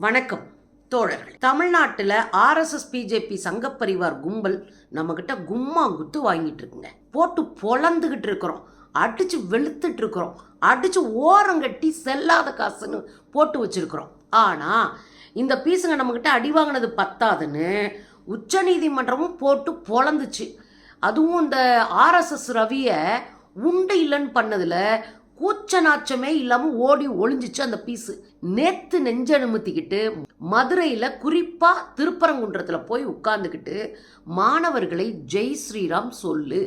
வணக்கம் தோழர்கள். தமிழ்நாட்டில் ஆர்எஸ்எஸ் பிஜேபி சங்கப்பரிவார் கும்பல் நம்மக்கிட்ட கும்மா குத்து வாங்கிட்டு இருக்குங்க. போட்டு பொழந்துக்கிட்டு இருக்கிறோம். அடித்து வெளுத்துட்டு இருக்கிறோம். அடித்து ஓரங்கட்டி செல்லாத காசுன்னு போட்டு வச்சுருக்கிறோம். ஆனால் இந்த பீஸுங்க நம்மக்கிட்ட அடி வாங்கினது பத்தாதுன்னு உச்சநீதிமன்றமும் போட்டு பொழந்துச்சு. அதுவும் இந்த ஆர்எஸ்எஸ் ரவியை உண்டு இல்லைன்னு பண்ணதில் கூச்ச நாச்சமே இல்லாமல் ஓடி ஒளிஞ்சிச்சு அந்த பீஸு. நேத்து நெஞ்சனுமுத்திக்கிட்டு மதுரையில் குறிப்பாக திருப்பரங்குன்றத்தில் போய் உட்கார்ந்துக்கிட்டு மாணவர்களை ஜெய் ஸ்ரீராம் சொல்லு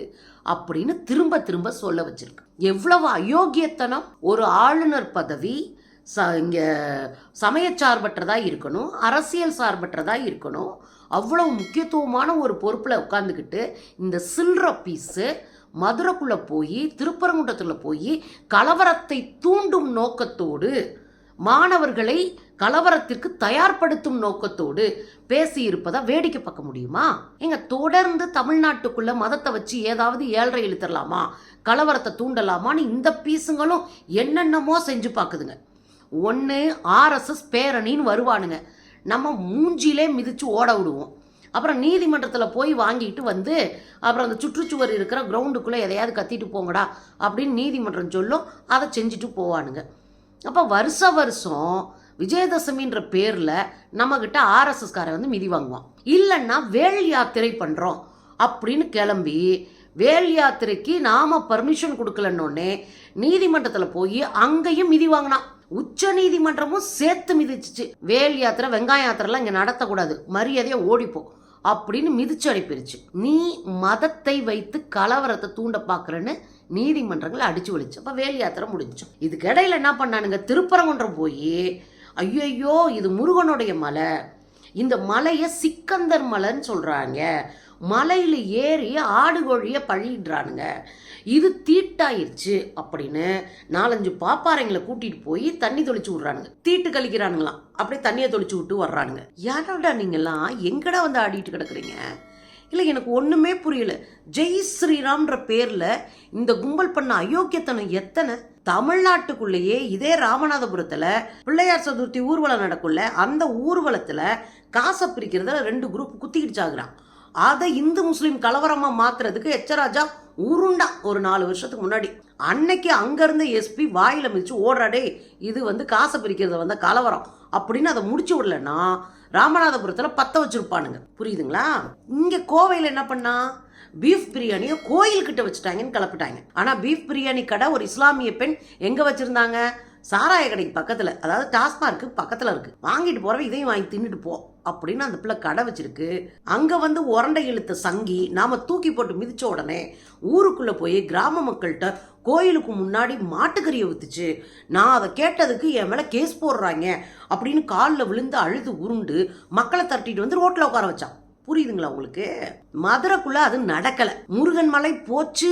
அப்படின்னு திரும்ப திரும்ப சொல்ல வச்சிருக்கு. எவ்வளவு அயோக்கியத்தனம். ஒரு ஆளுநர் பதவி ச இங்கே சமயச்சார்பற்றதாக இருக்கணும். அரசியல் சார்பற்றதாக இருக்கணும். அவ்வளோ முக்கியத்துவமான ஒரு பொறுப்பில் உட்காந்துக்கிட்டு இந்த சில்ற பீஸு மதுரைக்குள்ளே போய் திருப்பரங்குன்றத்தில் போய் கலவரத்தை தூண்டும் நோக்கத்தோடு மாணவர்களை கலவரத்திற்கு தயார்படுத்தும் நோக்கத்தோடு பேசியிருப்பதை வேடிக்கை பார்க்க முடியுமா? எங்க தொடர்ந்து தமிழ்நாட்டுக்குள்ள மதத்தை வச்சு ஏதாவது ஏழ்ரை இழுத்துடலாமா கலவரத்தை தூண்டலாமான்னு இந்த பீஸுங்களும் என்னென்னமோ செஞ்சு பார்க்குதுங்க. ஒன்று ஆர்எஸ்எஸ் பேரணின்னு வருவானுங்க. நம்ம மூஞ்சிலே மிதித்து ஓட விடுவோம். அப்புறம் நீதிமன்றத்தில் போய் வாங்கிட்டு வந்து அப்புறம் அந்த சுற்றுச்சுவர் இருக்கிற கிரவுண்டுக்குள்ளே எதையாவது கத்திட்டு போங்கடா அப்படின்னு நீதிமன்றம் சொல்லும். அதை செஞ்சுட்டு போவானுங்க. அப்போ வருஷ வருஷம் விஜயதசமின்ற பேரில் நம்மக்கிட்ட ஆர்எஸ்எஸ்காரை வந்து மிதி வாங்குவான். இல்லைன்னா வேல் யாத்திரை பண்ணுறோம் அப்படின்னு கிளம்பி வேல் யாத்திரைக்கு நாம் பர்மிஷன் கொடுக்கலன்னொடனே நீதிமன்றத்தில் போய் அங்கேயும் மிதி வாங்கினான். உச்ச நீதிமன்றமும் சேர்த்து மிதிச்சிச்சு. வேல் யாத்திரை வெங்காய யாத்திரைலாம் இங்கே நடத்தக்கூடாது. மரியாதையாக ஓடிப்போம். அப்படின்னு மிதிச்சடிப்பிருச்சு நீ மதத்தை வைத்து கலவரத்தை தூண்ட பார்க்குறேன்னு நீதிமன்றங்கள் அடிச்சு ஒழிச்சு. அப்போ வேல் யாத்திரை முடிஞ்சோம் இதுக்கு இடையில என்ன பண்ணானுங்க? திருப்பரங்குன்றம் போய் ஐயோ இது முருகனுடைய மலை. இந்த மலையை சிக்கந்தர் மலைன்னு சொல்கிறாங்க மலையில் ஏறி ஆடு கோழியை பழியிடுறானுங்க இது தீட்டாயிருச்சு அப்படின்னு நாலஞ்சு பாப்பாறைங்களை கூட்டிகிட்டு போய் தண்ணி தொளிச்சு விட்றானுங்க. தீட்டு கழிக்கிறானுங்களாம் அப்படியே தண்ணியை தொளிச்சு விட்டு வர்றானுங்க. யாரோடா நீங்கெல்லாம்? எங்கடா வந்து ஆடிட்டு கிடக்குறீங்க? இல்லை எனக்கு ஒன்றுமே புரியல. ஜெய் ஸ்ரீராம்ன்ற பேரில் இந்த கும்பல் பண்ண அயோக்கியத்தனம் எத்தனை? தமிழ்நாட்டுக்குள்ளேயே இதே ராமநாதபுரத்தில் பிள்ளையார் சதுர்த்தி ஊர்வலம் நடக்குள்ள அந்த ஊர்வலத்தில் காசை பிரிக்கிறதுல ரெண்டு குரூப் குத்திக்கிடுச்சாகிறான் அதை இந்து முஸ்லீம் கலவரமாக மாத்துறதுக்கு எச்சராஜா உருண்டா ஒரு நாலு வருஷத்துக்கு முன்னாடி. அன்னைக்கு அங்கேருந்து எஸ்பி வாயில் மிதிச்சு ஓடுறாடே இது வந்து காசை பிரிக்கிறத வந்த கலவரம். அப்படின்னு அதை முடிச்சு விடலன்னா ராமநாதபுரத்தில் பற்ற வச்சுருப்பானுங்க. புரியுதுங்களா? இங்கே கோவையில் என்ன பண்ணா? பீஃப் பிரியாணியை கோயில்கிட்ட வச்சுட்டாங்கன்னு கிளப்பிட்டாங்க. ஆனால் பீஃப் பிரியாணி கடை ஒரு இஸ்லாமிய பெண் எங்கே வச்சுருந்தாங்க? சாராய கடைக்கு பக்கத்தில் அதாவது டாஸ்மார்க்கு பக்கத்தில் இருக்கு. வாங்கிட்டு போறவ இதையும் வாங்கி தின்னுட்டு போ அப்படின்னு அந்த பிள்ளை கடை வச்சிருக்கு. அங்கே வந்து உரண்டை இழுத்த சங்கி நாம் தூக்கி போட்டு மிதித்த உடனே ஊருக்குள்ளே போய் கிராம மக்கள்கிட்ட கோயிலுக்கு முன்னாடி மாட்டுக்கறியை வித்துச்சு. நான் அதை கேட்டதுக்கு என் மேலே கேஸ் போடுறாங்க அப்படின்னு காலில் விழுந்து அழுது உருண்டு மக்களை தட்டிட்டு வந்து ரோட்டில் உட்கார வச்சான். புரியுதுங்களா உங்களுக்கு? மதுரைக்குள்ள அது நடக்கலை. முருகன் மலை போச்சு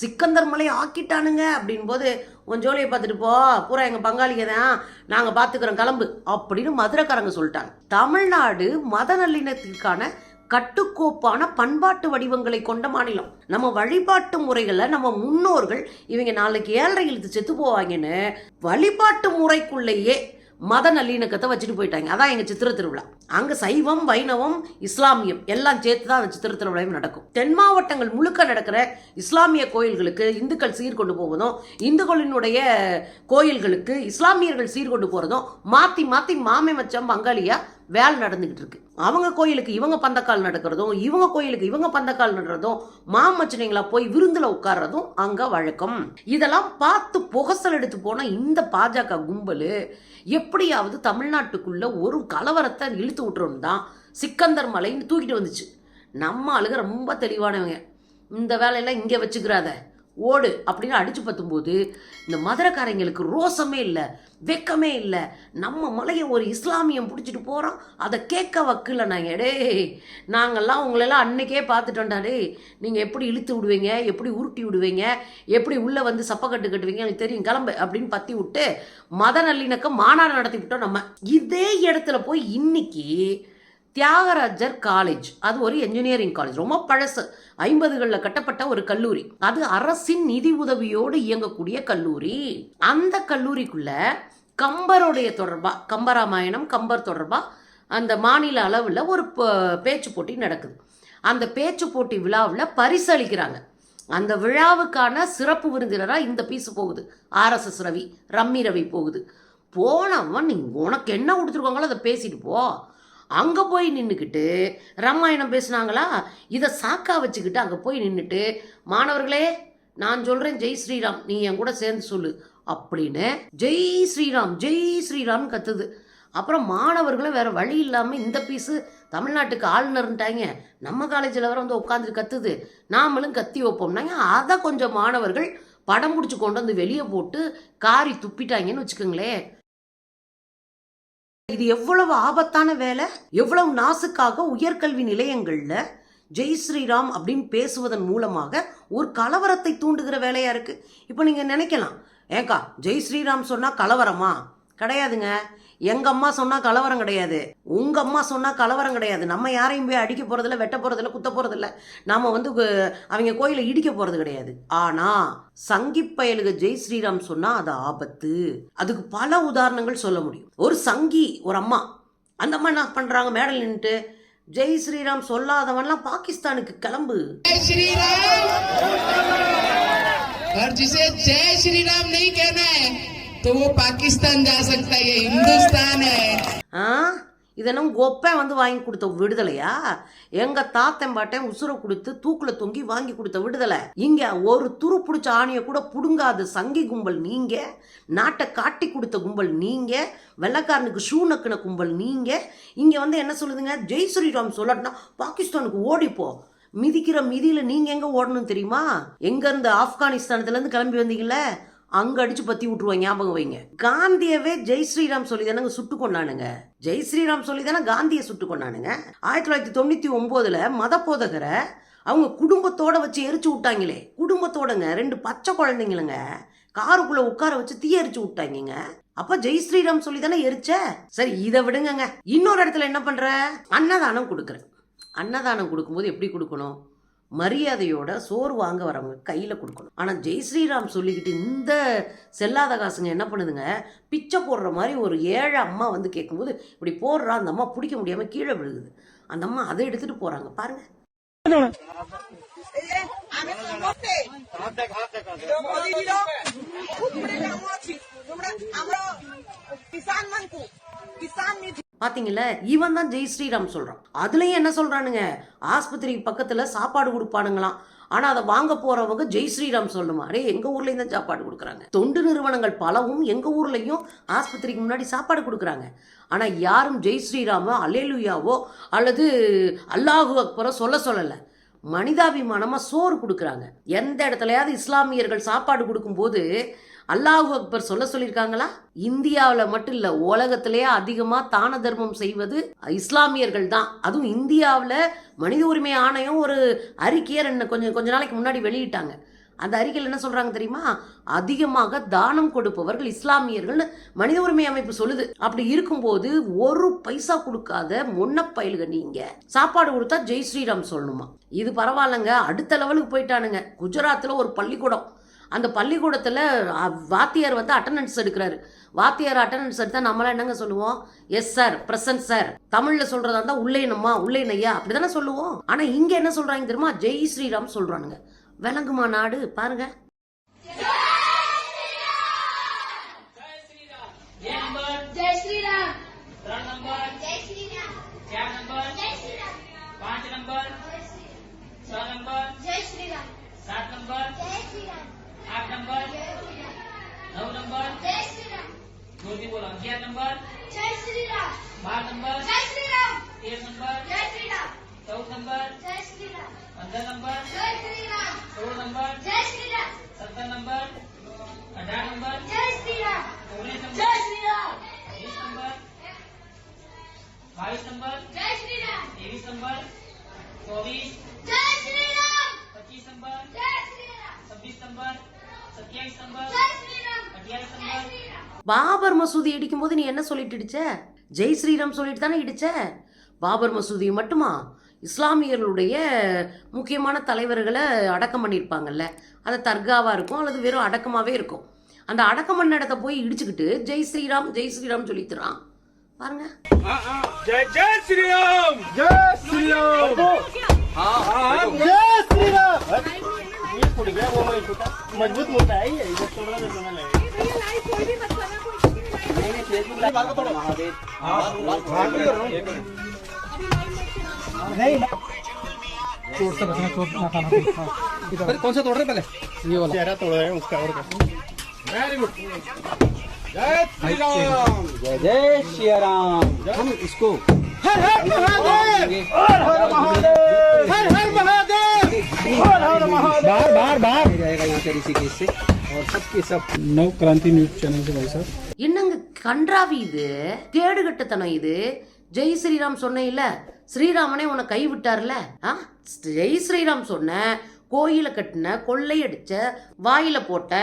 சிக்கந்தர் மலை ஆக்கிட்டானுங்க அப்படின் போது உன் ஜோலியை பார்த்துட்டு போ பூரா எங்கள் பங்காளிங்க தான் நாங்கள் பார்த்துக்கிறோம் கிளம்பு அப்படின்னு மதுரைக்காரங்க சொல்லிட்டாங்க. தமிழ்நாடு மத நல்லிணத்திற்கான கட்டுக்கோப்பான பண்பாட்டு வடிவங்களை கொண்ட மாநிலம். நம்ம வழிபாட்டு முறைகளை நம்ம முன்னோர்கள் இவங்க நாளைக்கு ஏழரை இழுத்து செத்து போவாங்கன்னு வழிபாட்டு முறைக்குள்ளேயே மத நல்லிணக்கத்தை வச்சுட்டு போயிட்டாங்க. அதான் எங்கள் சித்திர திருவிழா. அங்கே சைவம் வைணவம் இஸ்லாமியம் எல்லாம் சேர்த்து தான் அந்த சித்திர திருவிழாவும் நடக்கும். தென் மாவட்டங்கள் முழுக்க நடக்கிற இஸ்லாமிய கோயில்களுக்கு இந்துக்கள் சீர்கொண்டு போவதும் இந்துக்களினுடைய கோயில்களுக்கு இஸ்லாமியர்கள் சீர்கொண்டு போகிறதும் மாற்றி மாற்றி மாமே மச்சம் பங்காளியாக வேலை நடந்துக்கிட்டு இருக்கு. அவங்க கோயிலுக்கு இவங்க பந்தக்கால் நடக்கிறதும் இவங்க கோயிலுக்கு இவங்க பந்தக்கால் நடுறதும் மாமச்சனைங்களா போய் விருந்தில் உட்கார்றதும் அங்கே வழக்கம். இதெல்லாம் பார்த்து புகசல் எடுத்து போன இந்த பாஜக கும்பல் எப்படியாவது தமிழ்நாட்டுக்குள்ள ஒரு கலவரத்தை இழுத்து விட்டுறோம் தான் சிக்கந்தர் மலைன்னு தூக்கிட்டு வந்துச்சு. நம்ம ஆளுங்க ரொம்ப தெளிவானவங்க. இந்த வேலையெல்லாம் இங்கே வச்சுக்கிறாத. ஓடு அப்படின்னு அடித்து பத்தும்போது இந்த மதுரக்காரங்களுக்கு ரோசமே இல்லை வெக்கமே இல்லை. நம்ம மலையை ஒரு இஸ்லாமியம் பிடிச்சிட்டு போகிறோம் அதை கேட்க வக்கில்ல நாங்கள் டேய் நாங்கள்லாம் உங்களெல்லாம் அன்னைக்கே பார்த்துட்டோம்டா டே நீங்கள் எப்படி இழுத்து விடுவீங்க எப்படி உருட்டி விடுவீங்க எப்படி உள்ளே வந்து சப்பக்கட்டு கட்டுவீங்க எனக்கு தெரியும் கிளம்பு அப்படின்னு பற்றி விட்டு மத நல்லிணக்கம் மாநாடு நடத்தி விட்டோம் நம்ம. இதே இடத்துல போய் இன்னைக்கு தியாகராஜர் காலேஜ் அது ஒரு என்ஜினியரிங் காலேஜ் ரொம்ப பழசு. ஐம்பதுகளில் கட்டப்பட்ட ஒரு கல்லூரி. அது அரசின் நிதி உதவியோடு இயங்கக்கூடிய கல்லூரி. அந்த கல்லூரிக்குள்ள கம்பருடைய தொடர்பாக கம்பராமாயணம் கம்பர் தொடர்பாக அந்த மாநில அளவில் ஒரு ப- பேச்சு போட்டி நடக்குது. அந்த பேச்சு போட்டி விழாவில் பரிசு அளிக்கிறாங்க அந்த விழாவுக்கான சிறப்பு விருந்தினராக இந்த பீஸ் போகுது. ஆர்எஸ்எஸ் ரவி ரம்மி ரவி போகுது. போனவன் நீ உனக்கு என்ன கொடுத்துருக்காங்களோ அதை பேசிட்டு போ. அங்கே போய் நின்றுக்கிட்டு ராமாயணம் பேசுனாங்களா? இதை சாக்கா வச்சுக்கிட்டு அங்கே போய் நின்றுட்டு மாணவர்களே நான் சொல்கிறேன் ஜெய் ஸ்ரீராம் நீ என் கூட சேர்ந்து சொல்லு அப்படின்னு ஜெய் ஸ்ரீராம் ஜெய் ஸ்ரீராம்னு கத்துது. அப்புறம் மாணவர்களும் வேறு வழி இல்லாமல் இந்த பீஸு தமிழ்நாட்டுக்கு ஆளுநர்ன்ட்டாங்க. நம்ம காலேஜில் வர வந்து உட்காந்துட்டு கத்துது. நாமளும் கத்தி வைப்போம்னாங்க அதை கொஞ்சம் மாணவர்கள் படம் பிடிச்சி கொண்டு வந்து வெளியே போட்டு காரி துப்பிட்டாங்கன்னு வச்சுக்கோங்களேன். இது எவ்வளவு ஆபத்தான வேலை? எவ்வளவு நாசுக்காக உயர்கல்வி நிலையங்கள்ல ஜெய் ஸ்ரீராம் அப்படின்னு பேசுவதன் மூலமாக ஒரு கலவரத்தை தூண்டுகிற வேலையா இருக்கு. இப்போ நீங்க நினைக்கலாம் ஏக்கா ஜெய் ஸ்ரீராம் சொன்னா கலவரமா? கிடையாதுங்க. எங்கள் அம்மா சொன்னால் கலவரம் கிடையாது. உங்கள் அம்மா சொன்னால் கலவரம் கிடையாது. நம்ம யாரையும் போய் அடிக்க போகிறதில்ல வெட்ட போகிறதில்ல குத்த போகிறதில்ல நாம் வந்து அவங்க கோயிலை இடிக்க போகிறது கிடையாது. ஆனால் சங்கிப்பயலுக்கு ஜெய் ஸ்ரீராம் சொன்னால் அது ஆபத்து. அதுக்கு பல உதாரணங்கள் சொல்ல முடியும். ஒரு சங்கி ஒரு அம்மா அந்த அம்மா என்ன பண்ணுறாங்க மேடல் நின்றுட்டு ஜெய் ஸ்ரீராம் சொல்லாதவன்லாம் பாகிஸ்தானுக்கு கிளம்பு. ஸ்ரீராம்! ஜெய் ஸ்ரீராம் और जिसे जय श्री राम नहीं कहना है तो वो पाकिस्तान जा सकता है ये हिंदुस्तान है ஆ இதெல்லாம் கொப்பன் வந்து வாங்கி கொடுத்த விடுதலையா எங்க தாத்தன் பாட்டன் உசுரை கொடுத்து தூக்குல தொங்கி வாங்கி கொடுத்த விடுதலை இங்க ஒரு துரு பிடிச்ச ஆணியை கூட புடுங்காத சங்கி கும்பல் நீங்க நாட்டை காட்டி கொடுத்த கும்பல் நீங்க வெள்ளக்காரனுக்கு ஷூ நக்குன கும்பல் நீங்க இங்க வந்து என்ன சொல்லுதுங்க ஜெய் ஸ்ரீராம் சொல்லட்டுனா பாகிஸ்தானுக்கு ஓடிப்போ மிதிக்கிற மிதியில நீங்க எங்க ஓடணும் தெரியுமா எங்க இருந்து ஆப்கானிஸ்தானத்துல இருந்து கிளம்பி வந்தீங்கல்ல அங்க அடிச்சு பத்தி விட்டுருவாங்க ஞாபகம் வைங்க. காந்தியவே ஜெய் ஸ்ரீராம் சொல்லி தானங்க சுட்டு கொண்டானுங்க. ஜெய் ஸ்ரீராம் சொல்லி தானே காந்தியை சுட்டு கொண்டானுங்க. ஆயிரத்தி தொள்ளாயிரத்தி தொண்ணூத்தி ஒன்பதுல மத போதகரை அவங்க குடும்பத்தோட வச்சு எரிச்சு விட்டாங்களே. குடும்பத்தோடங்க ரெண்டு பச்சை குழந்தைங்களுங்க காருக்குள்ள உட்கார வச்சு தீ எரிச்சு விட்டாங்க அப்ப ஜெய் ஸ்ரீராம் சொல்லி தானே எரிச்ச? சரி இதை விடுங்கங்க. இன்னொரு இடத்துல என்ன பண்ற? அன்னதானம் கொடுக்குறேன். அன்னதானம் கொடுக்கும்போது எப்படி கொடுக்கணும்? மரியாதையோட சோறு வாங்க வரவங்க கையில் கொடுக்கணும். ஆனால் ஜெய் ஸ்ரீராம் சொல்லிக்கிட்டு இந்த செல்லாத காசுங்க என்ன பண்ணுதுங்க? பிச்சை போடுற மாதிரி ஒரு ஏழை அம்மா வந்து கேட்கும்போது இப்படி போடுறா அந்த அம்மா பிடிக்க முடியாமல் கீழே விழுகுது. அந்த அம்மா அதை எடுத்துகிட்டு போகிறாங்க பாருங்கள் பாத்தீங்களா இவன் தான் ஜெய் ஸ்ரீராம் சொல்றான். அதுலயும் என்ன சொல்றானுங்க? ஆஸ்பத்திரிக்கு பக்கத்துல சாப்பாடு கொடுப்பானுங்களாம். ஆனால் அதை வாங்க போகிறவங்க ஜெய் ஸ்ரீராம் சொல்லணுமா அரே எங்கள் ஊர்லேயும் தான் சாப்பாடு கொடுக்குறாங்க. தொண்டு நிறுவனங்கள் பலவும் எங்கள் ஊர்லேயும் ஆஸ்பத்திரிக்கு முன்னாடி சாப்பாடு கொடுக்குறாங்க. ஆனால் யாரும் ஜெய் ஸ்ரீராமோ அலேலுயாவோ அல்லது அல்லாஹு அக்பரோ சொல்ல சொல்லலை. மனிதாபிமானமாக சோறு கொடுக்குறாங்க. எந்த இடத்துலையாவது இஸ்லாமியர்கள் சாப்பாடு கொடுக்கும்போது அல்லாஹு அக்பர் சொல்ல சொல்லியிருக்காங்களா? இந்தியாவில் மட்டும் இல்லை உலகத்திலேயே அதிகமாக தான தர்மம் செய்வது இஸ்லாமியர்கள் தான். அதுவும் இந்தியாவில் மனித உரிமை ஆணையம் ஒரு அறிக்கையை ரெண்டு கொஞ்சம் கொஞ்ச நாளைக்கு முன்னாடி வெளியிட்டாங்க. அந்த அறிக்கையில் என்ன சொல்கிறாங்க தெரியுமா? அதிகமாக தானம் கொடுப்பவர்கள் இஸ்லாமியர்கள்னு மனித உரிமை அமைப்பு சொல்லுது. அப்படி இருக்கும்போது ஒரு பைசா கொடுக்காத முன்ன பயிலுக சாப்பாடு கொடுத்தா ஜெய் ஸ்ரீராம் சொல்லணுமா? இது பரவாயில்லங்க அடுத்த லெவலுக்கு போயிட்டானுங்க. குஜராத்தில் ஒரு பள்ளிக்கூடம். அந்த பள்ளிக்கூடத்தில் வாத்தியார் வந்து அட்டண்டன்ஸ் எடுக்கிறாரு. வாத்தியார் அட்டண்டன்ஸ் எடுத்தால் நம்மளாம் என்னங்க சொல்லுவோம்? எஸ் சார் பிரசன்ட் சார் தமிழில் சொல்கிறதா இருந்தால் உள்ளேனம்மா உள்ளேனையா அப்படி தானே சொல்லுவோம். ஆனால் இங்கே என்ன சொல்கிறாங்க தெரியுமா? ஜெய் ஸ்ரீராம் சொல்கிறானுங்க விளங்குமா நாடு? பாருங்கள் பாபர் மசூதி இடிக்கும் போது நீ என்ன சொல்லிட்டு இடிச்ச? ஜெய் ஸ்ரீராம் சொல்லிட்டு தானே இடிச்ச? பாபர் மசூதி மட்டுமா? இஸ்லாமியர்களுடைய முக்கியமான தலைவர்களை அடக்கம் பண்ணியிருப்பாங்கல்ல. அது தர்காவாக இருக்கும் அல்லது வெறும் அடக்கமாகவே இருக்கும். அந்த அடக்கம் பண்ண இடத்த போய் இடிச்சுக்கிட்டு ஜெய் ஸ்ரீராம் ஜெய் ஸ்ரீராம் சொல்லித்துறான் பாருங்க. ஜெய் ஸ்ரீராம்! ஜெய் ஸ்ரீராம்! मज़बूत होता है ये इधर थोड़ा सा सुना लगे कौन सा तोड़ रहे पहले? ये वाला। चेहरा तोड़ रहे हैं उसका और क्या। वेरी गुड जय श्री राम। जय जय श्री राम। हम इसको हर हर महादेव। हर महादेव हर हर महादेव। हर हर महादेव। बाहर बाहर बाहर जाएगा यहाँ पे ऋषिकेश से और सबके सब नव क्रांति न्यूज चैनल से भाई साहब என்னங்க கன்றாவி இது கேடுகட்டத்தனம் இது ஜெய் ஸ்ரீராம் சொன்ன ஸ்ரீராமனே உன்னை கைவிட்டார்ல ஆ ஜெய் ஸ்ரீராம் சொன்ன கோயிலை கட்டின கொள்ளையடிச்ச வாயில போட்ட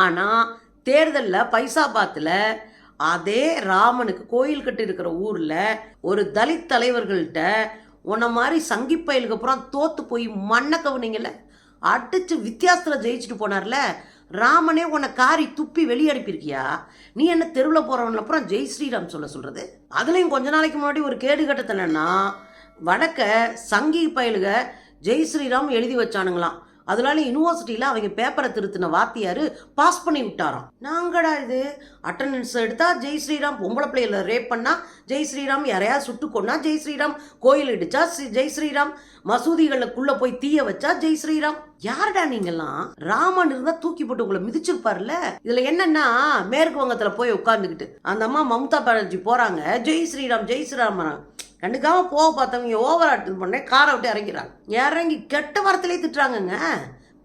ஆனா தேர்தல்ல பைசாபாத்துல அதே ராமனுக்கு கோயில் கட்டி இருக்கிற ஊர்ல ஒரு தலித் தலைவர்கள்ட்ட உன்ன மாதிரி சங்கி பயலுக்கு அப்புறம் தோத்து போய் மண்ணை கவுனீங்கல்ல அடிச்சு வித்தியாசத்தில் ஜெயிச்சுட்டு போனார்ல? ராமனே உன்னை காரி துப்பி வெளியே அனுப்பியிருக்கியா? நீ என்ன தெருவில் போகிறவன் அப்புறம் ஜெய் ஸ்ரீராம் சொல்ல சொல்கிறது அதுலேயும் கொஞ்ச நாளைக்கு முன்னாடி ஒரு கேடு கட்டத்தனா வடக்க சங்கி பயலுக ஜெய் ஸ்ரீராம் எழுதி வச்சானுங்களாம். அதனால யூனிவர்சிட்டியில் அவங்க பேப்பரை திருத்தின வாத்தியார் பாஸ் பண்ணி விட்டாராம். நாங்கடா இது? அட்டண்டன்ஸ் எடுத்தால் ஜெய் ஸ்ரீராம் பொம்பளை பிள்ளைகளை ரேப் பண்ணால் ஜெய் ஸ்ரீராம் யாரையாவது சுட்டு கொண்டா ஜெய் ஸ்ரீராம். கோயில் இடிச்சா ஜெய் ஸ்ரீராம். மசூதிகளுக்குள்ளே போய் தீய வச்சா ஜெய் ஸ்ரீராம். யாருடா நீங்கெல்லாம்? ராமன் இருந்தா தூக்கி போட்டு உங்களை மிதிச்சிருப்பார்ல? இதுல என்னன்னா மேற்கு வங்கத்துல போய் உட்காந்துக்கிட்டு அந்த அம்மா மம்தா பானர்ஜி போறாங்க. ஜெய் ஸ்ரீராம் ஜெய் ஸ்ரீராம் கண்டுக்காம போக பார்த்தவங்க ஓவர் ஆக்ட் பண்ணே காரை விட்டு இறங்கிறாங்க இறங்கி கெட்ட வார்த்தையிலே திட்டுறாங்கங்க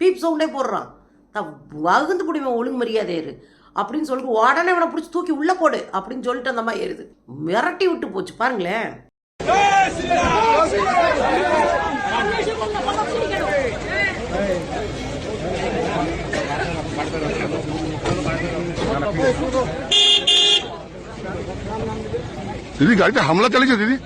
பீப் சவுண்டே போடுறான் த- வகுந்து பிடிவன் ஒழுங்கு மரியாதையாரு அப்படின்னு சொல்லிட்டு உடனே இவனை பிடிச்சி தூக்கி உள்ள போடு அப்படின்னு சொல்லிட்டு அந்த மாதிரி ஏறுது மிரட்டி விட்டு போச்சு பாருங்களேன் दीदी गाड़ी पे हमला चलेगा दीदी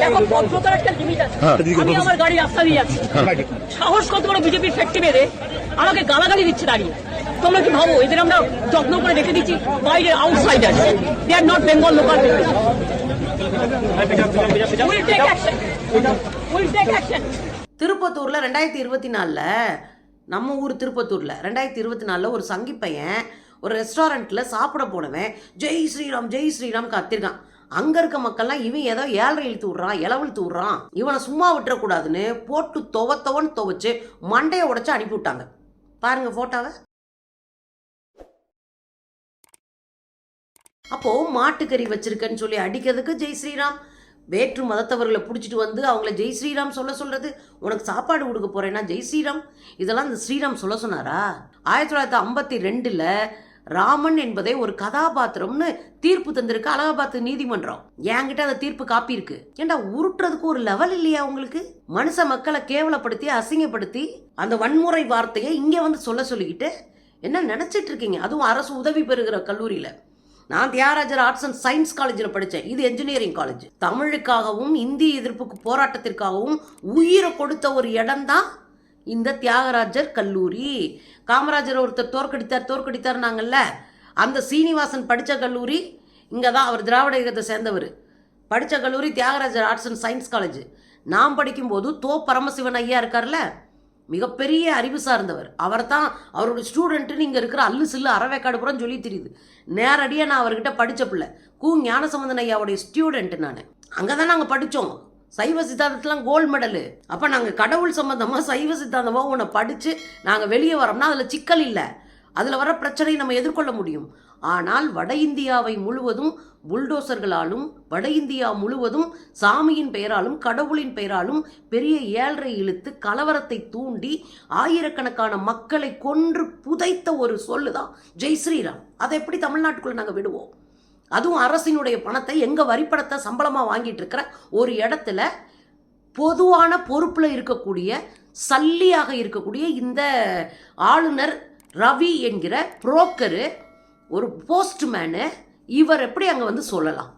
এখন একটা গাড়ি যাচ্ছি সাহস কত বড় বিজেপির ফ্যাক্টরি মেরে আমাকে গালাগালি দিচ্ছে দাঁড়িয়ে তোমরা কি ভাবো এদের আমরা যত্ন করে রেখে দিচ্ছি বাইরের outsider they are not Bengal local திருப்பத்தூர்ல ரெண்டாயிரத்தி இருபத்தி நாலுல நம்ம ஊர் திருப்பத்தூர்ல ரெண்டாயிரத்தி இருபத்தி நாலில் ஒரு சங்கி பையன் ஒரு ரெஸ்டாரண்ட்ல சாப்பிட போனவன். ஜெய் ஸ்ரீராம் ஜெய் ஸ்ரீராம் கத்திருக்கான். அங்க இருக்க மக்கள்லாம் இவன் ஏதோ ஏழரை இழுத்து விட்றான் இளவழுத்து விட்றான். இவனை சும்மா விட்டுறக்கூடாதுன்னு போட்டு துவத்தவன்னு துவைச்சு மண்டையை உடைச்சு அனுப்பி விட்டாங்க. பாருங்க அப்போது அப்போ மாட்டுக்கறி வச்சிருக்கேன்னு சொல்லி அடிக்கிறதுக்கு ஜெய் ஸ்ரீராம் வேற்று மதத்தவர்களை பிடிச்சிட்டு வந்து அவங்கள ஜெய் ஸ்ரீராம் சொல்ல சொல்கிறது உனக்கு சாப்பாடு கொடுக்க போகிறேன்னா ஜெய் ஸ்ரீராம் இதெல்லாம் இந்த ஸ்ரீராம் சொல்ல சொன்னாரா? ஆயிரத்தி தொள்ளாயிரத்தி ஐம்பத்தி ரெண்டில் ராமன் என்பதை ஒரு கதாபாத்திரம்னு தீர்ப்பு தந்திருக்கு அலகாபாத் நீதிமன்றம். என்கிட்ட அந்த தீர்ப்பு காப்பி இருக்கு. ஏன்டா உருட்டுறதுக்கு ஒரு லெவல் இல்லையா உங்களுக்கு? மனுஷ மக்களை கேவலப்படுத்தி அசிங்கப்படுத்தி அந்த வன்முறை வார்த்தையை இங்கே வந்து சொல்ல சொல்லிக்கிட்டு என்ன நினச்சிட்டு இருக்கீங்க? அதுவும் அரசு உதவி பெறுகிற கல்லூரியில். நான் தியாகராஜர் ஆர்ட்ஸ் அண்ட் சயின்ஸ் காலேஜில் படித்தேன் இது என்ஜினியரிங் காலேஜ் தமிழுக்காகவும் இந்தி எதிர்ப்புக்கு போராட்டத்திற்காகவும் உயிரை கொடுத்த ஒரு இடம்தான் இந்த தியாகராஜர் கல்லூரி. காமராஜர் ஒருத்தர் தோற்கடித்தார் தோற்கடித்தார்னாங்கல்ல? அந்த சீனிவாசன் படித்த கல்லூரி இங்கே தான் அவர் திராவிட இயக்கத்தை சேர்ந்தவர். படித்த கல்லூரி Thiagarajar arts and science college நான் படிக்கும்போது தோ பரமசிவன் ஐயா இருக்கார்ல? மிகப்பெரிய அறிவு சார்ந்தவர். அவர் தான் அவரோட ஸ்டூடெண்ட்டுன்னு இங்கே இருக்கிற அல்லு சில்லு அறவேக்காடு புறம் சொல்லி தெரியுது. நேரடியாக நான் அவர்கிட்ட படித்த பிள்ளை. கு ஞானசம்பந்தன் ஐயாவுடைய ஸ்டூடெண்ட்டு நான். அங்கே தான் நாங்கள் படித்தோம் சைவ சித்தாந்தத்துலாம் கோல்டு மெடலு அப்போ நாங்கள் கடவுள் சம்பந்தமாக சைவ சித்தாந்தமாக உன்னை படித்து நாங்கள் வெளியே வரோம்னா அதில் சிக்கல் இல்லை. அதில் வர பிரச்சனையை நம்ம எதிர்கொள்ள முடியும். ஆனால் வட இந்தியாவை முழுவதும் புல்டோசர்களாலும் வட இந்தியா முழுவதும் சாமியின் பெயராலும் கடவுளின் பெயராலும் பெரிய ஏழரை இழுத்து கலவரத்தை தூண்டி ஆயிரக்கணக்கான மக்களை கொன்று புதைத்த ஒரு சொல்லுதான். ஜெய் ஸ்ரீராம். அதை எப்படி தமிழ்நாட்டுக்குள்ள நாங்கள் விடுவோம்? அதுவும் அரசினுடைய பணத்தை எங்கள் வரிப்பணத்தை சம்பளமாக வாங்கிட்டு இருக்கிற ஒரு இடத்துல பொதுவான பொறுப்பில் இருக்கக்கூடிய சல்லியாக இருக்கக்கூடிய இந்த ஆளுநர் ரவி என்கிற புரோக்கரு ஒரு போஸ்ட்மேனு இவர் எப்படி அங்கே வந்து சொல்லலாம்?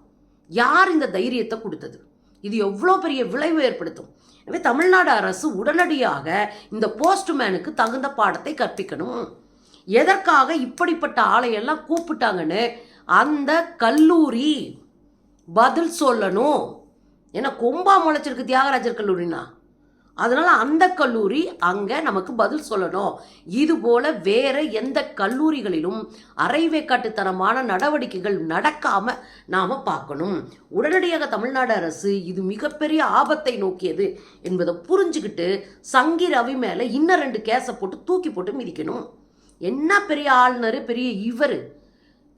யார் இந்த தைரியத்தை கொடுத்தது? இது எவ்வளோ பெரிய விளைவு ஏற்படுத்தும்? எனவே தமிழ்நாடு அரசு உடனடியாக இந்த போஸ்ட்மேனுக்கு தகுந்த பாடத்தை கற்பிக்கணும். எதற்காக இப்படிப்பட்ட ஆளையெல்லாம் கூப்பிட்டாங்கன்னு அந்த கல்லூரி பதில் சொல்லணும். ஏன்னா கொம்பா முளைச்சிருக்கு தியாகராஜர் கல்லூரினா. அதனால் அந்த கல்லூரி அங்கே நமக்கு பதில் சொல்லணும். இது வேறு எந்த கல்லூரிகளிலும் அரைவேக்காட்டுத்தனமான நடவடிக்கைகள் நடக்காமல் நாம் பார்க்கணும். உடனடியாக தமிழ்நாடு அரசு இது மிகப்பெரிய ஆபத்தை நோக்கியது என்பதை புரிஞ்சுக்கிட்டு சங்கி ரவி மேலே இன்னும் ரெண்டு கேஸை போட்டு தூக்கி போட்டு மிதிக்கணும். என்ன பெரிய ஆளுநர் பெரிய இவர்?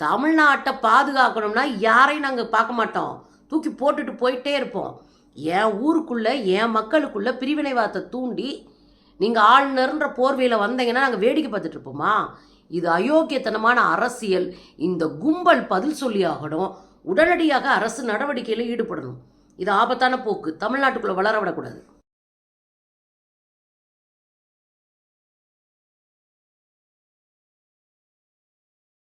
தமிழ்நாட்டை பாதுகாக்கணும்னா யாரையும் நாங்கள் பார்க்க மாட்டோம். தூக்கி போட்டுட்டு போயிட்டே இருப்போம். என் ஊருக்குள்ள என் மக்களுக்குள்ள பிரிவினைவாதத்தை தூண்டி நீங்கள் ஆளுநர்ன்ற போர்வையில் வந்தீங்கன்னா நாங்கள் வேடிக்கை பார்த்துட்டு இருப்போமா? இது அயோக்கியத்தனமான அரசியல். இந்த கும்பல் பதில் சொல்லி ஆகணும். உடனடியாக அரசு நடவடிக்கையில் ஈடுபடணும். இது ஆபத்தான போக்கு. தமிழ்நாட்டுக்குள்ளே வளர விடக்கூடாது.